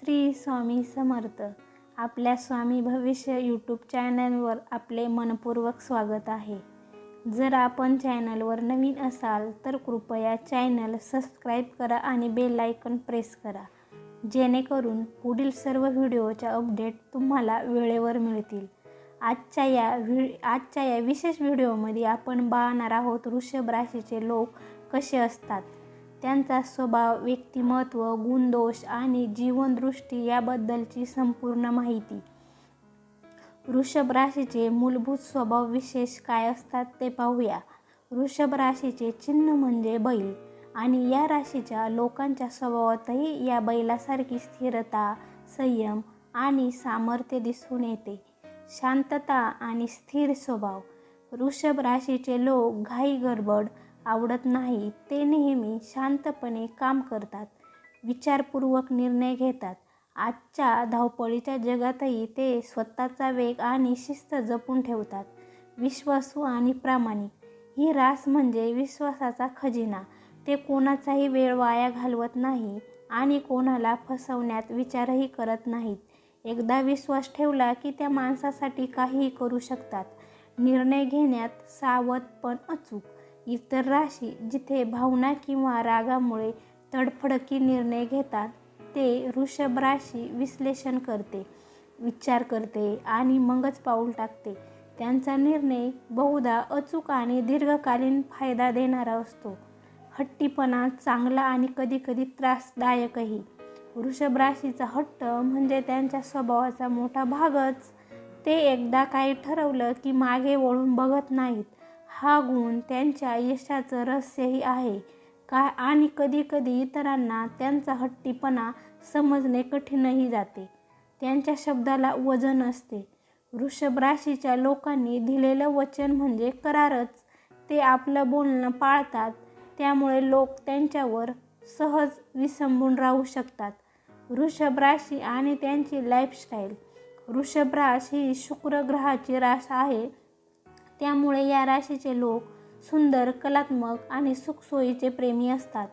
श्री स्वामी समर्थ. आपल्या स्वामी भविष्य यूट्यूब चॅनलवर आपले मनपूर्वक स्वागत आहे. जर आपण चॅनलवर नवीन असाल तर कृपया चॅनल सबस्क्राईब करा आणि बेल आयकन प्रेस करा. जेणेकरून पुढील सर्व व्हिडिओच्या अपडेट तुम्हाला वेळेवर मिळतील. आजच्या या व्हि आजच्या या विशेष व्हिडिओमध्ये आपण पाहणार आहोत वृषभ राशीचे लोक कसे असतात? त्यांचा स्वभाव व्यक्तिमत्व गुणदोष आणि जीवनदृष्टी याबद्दलची संपूर्ण माहिती. वृषभ राशीचे मूलभूत स्वभाव विशेष काय असतात ते पाहूया. वृषभ राशीचे चिन्ह म्हणजे बैल आणि या राशीच्या लोकांच्या स्वभावातही या बैलासारखी स्थिरता संयम आणि सामर्थ्य दिसून येते. शांतता आणि स्थिर स्वभाव. वृषभ राशीचे लोक घाई गडबड आवडत नाही ते नेहमी शांतपणे काम करतात विचारपूर्वक निर्णय घेतात. आजच्या धावपळीच्या जगातही ते स्वतःचा वेग आणि शिस्त जपून ठेवतात. विश्वासू आणि प्रामाणिक. ही रास म्हणजे विश्वासाचा खजिना. ते कोणाचाही वेळ वाया घालवत नाही आणि कोणाला फसवण्यात विचारही करत नाहीत. एकदा विश्वास ठेवला की त्या माणसासाठी काहीही करू शकतात. निर्णय घेण्यात सावध पण अचूक. इतर राशी जिथे भावना किंवा रागामुळे तडफडकी निर्णय घेतात ते वृषभ राशी विश्लेषण करते विचार करते आणि मगच पाऊल टाकते. त्यांचा निर्णय बहुधा अचूक आणि दीर्घकालीन फायदा देणारा असतो. हट्टीपणा चांगला आणि कधीकधी त्रासदायकही. वृषभ राशीचा हट्ट म्हणजे त्यांच्या स्वभावाचा मोठा भागच. ते एकदा काही ठरवलं की मागे वळून बघत नाहीत. हा गुण त्यांच्या यशाचं रहस्यही आहे. का आणि कधीकधी इतरांना त्यांचा हट्टीपणा समजणे कठीणही जाते. त्यांच्या शब्दाला वजन असते. वृषभ राशीच्या लोकांनी दिलेलं वचन म्हणजे करारच. ते आपलं बोलणं पाळतात. त्यामुळे लोक त्यांच्यावर सहज विसंबून राहू शकतात. वृषभ राशी आणि त्यांची लाईफस्टाईल वृषभ राश ही शुक्र ग्रहाची रास आहे. त्यामुळे या राशीचे लोक सुंदर कलात्मक आणि सुखसोयीचे प्रेमी असतात.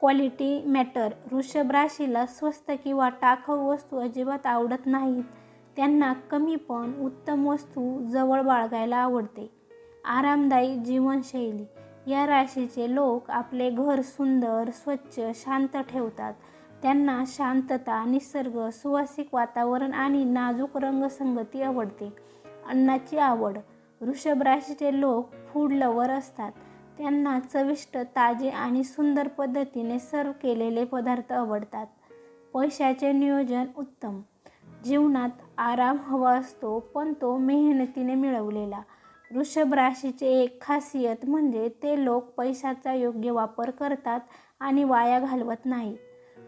क्वालिटी मॅटर वृषभ राशीला स्वस्त किंवा टाकाऊ वस्तू अजिबात आवडत नाहीत. त्यांना कमी पण उत्तम वस्तू जवळ बाळगायला आवडते. आरामदायी जीवनशैली. या राशीचे लोक आपले घर सुंदर स्वच्छ शांत ठेवतात. त्यांना शांतता निसर्ग सुवासिक वातावरण आणि नाजूक रंगसंगती आवडते. अन्नाची आवड. वृषभ राशीचे लोक फूड लवर असतात. त्यांना चविष्ट ताजे आणि सुंदर पद्धतीने सर्व केलेले पदार्थ आवडतात. पैशाचे नियोजन उत्तम. जीवनात आराम हवा असतो पण तो मेहनतीने मिळवलेला. वृषभ राशीचे एक खासियत म्हणजे ते लोक पैशाचा योग्य वापर करतात आणि वाया घालवत नाही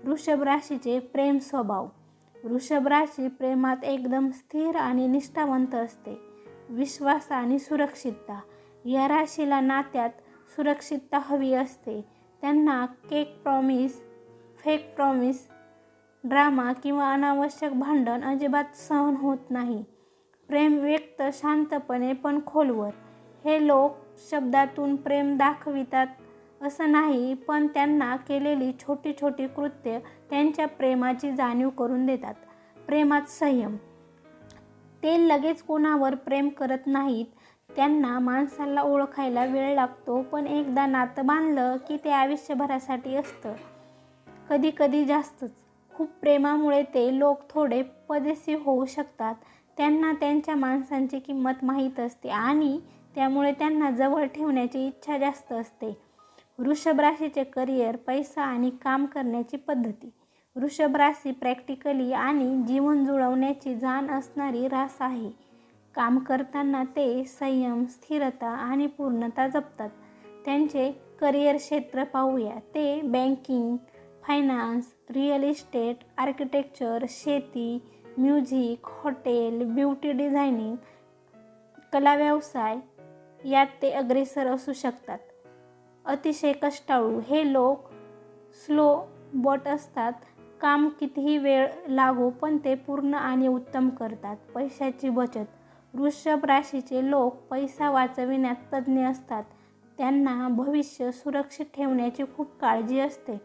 वृषभ राशीचे प्रेम स्वभाव. वृषभ राशी प्रेमात एकदम स्थिर आणि निष्ठावंत असते. विश्वास आणि सुरक्षितता. या राशीला नात्यात सुरक्षितता हवी असते. त्यांना cake promise fake promise drama किंवा अनावश्यक भांडण अजिबात सहन होत नाही. प्रेम व्यक्त शांतपणे पण खोलवर. हे लोक शब्दातून प्रेम दाखवितात असं नाही पण त्यांना केलेली छोटी छोटी कृत्य त्यांच्या प्रेमाची जाणीव करून देतात. प्रेमात संयम. ते लगेच कोणावर प्रेम करत नाहीत. त्यांना माणसाला ओळखायला वेळ लागतो पण एकदा नातं बांधलं की ते आयुष्यभरासाठी असतं. कधी कधी जास्तच. खूप प्रेमामुळे ते लोक थोडे पदेसी होऊ शकतात. त्यांना त्यांच्या माणसांची किंमत माहीत असते आणि त्यामुळे त्यांना जवळ ठेवण्याची इच्छा जास्त असते. वृषभ राशीचे करिअर पैसा आणि काम करण्याची पद्धती. वृषभ राशी प्रॅक्टिकली आणि जीवन जुळवण्याची जाण असणारी रास आहे. काम करताना ते संयम स्थिरता आणि पूर्णता जपतात. त्यांचे करिअर क्षेत्र पाहूया. ते banking finance real estate architecture शेती म्युझिक हॉटेल ब्युटी डिझायनिंग कला व्यवसाय यात ते अग्रेसर असू शकतात. अतिशय कष्टाळू हे लोक स्लो बोट असतात. काम कितीही वेळ लागो पण ते पूर्ण आणि उत्तम करतात. पैशाची बचत. वृषभ राशीचे लोक पैसा वाचविण्यात तज्ज्ञ असतात. त्यांना भविष्य सुरक्षित ठेवण्याची खूप काळजी असते.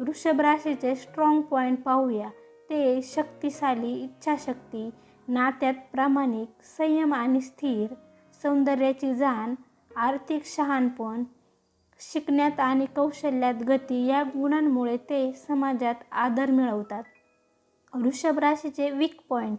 वृषभ राशीचे स्ट्रॉंग पॉईंट पाहूया. ते शक्तिशाली इच्छाशक्ती नात्यात प्रामाणिक संयम आणि स्थिर सौंदर्याची जाण आर्थिक शहाणपण शिकण्यात आणि कौशल्यात गती या गुणांमुळे ते समाजात आदर मिळवतात. वृषभ राशीचे वीक पॉईंट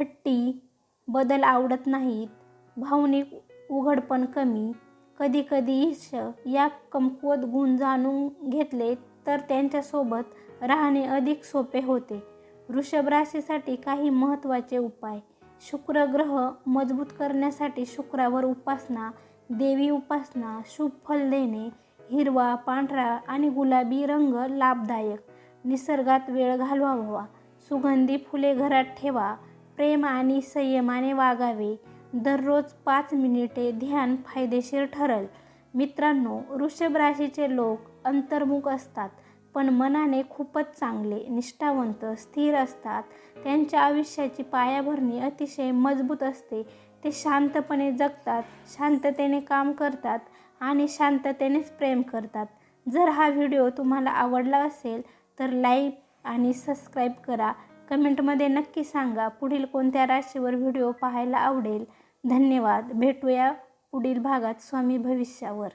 हट्टी बदल आवडत नाहीत भावनिक उघडपण कमी कधीकधी ईर्ष या कमकुवत गुण जाणून घेतले तर त्यांच्यासोबत राहणे अधिक सोपे होते. वृषभ राशीसाठी काही महत्त्वाचे उपाय शुक्र ग्रह मजबूत करण्यासाठी शुक्रावर उपासना देवी उपासना शुभ फल देणे हिरवा पांढरा आणि गुलाबी रंग लाभदायक. निसर्गात वेळ घालवावा. सुगंधी फुले घरात ठेवा. प्रेम आणि संयमाने वागावे. दररोज पाच मिनिटे ध्यान फायदेशीर ठरल. मित्रांनो वृषभ राशीचे लोक अंतर्मुख असतात पण मनाने खूपच चांगले निष्ठावंत स्थिर असतात. त्यांच्या आयुष्याची पायाभरणी अतिशय मजबूत असते. ते शांतपणे जगतात शांततेने काम करतात आणि शांततेनेच प्रेम करतात. जर हा व्हिडिओ तुम्हाला आवडला असेल तर लाईक आणि सबस्क्राईब करा. कमेंटमध्ये नक्की सांगा पुढील कोणत्या राशीवर व्हिडिओ पाहायला आवडेल. धन्यवाद. भेटूया पुढील भागात स्वामी भविष्यावर.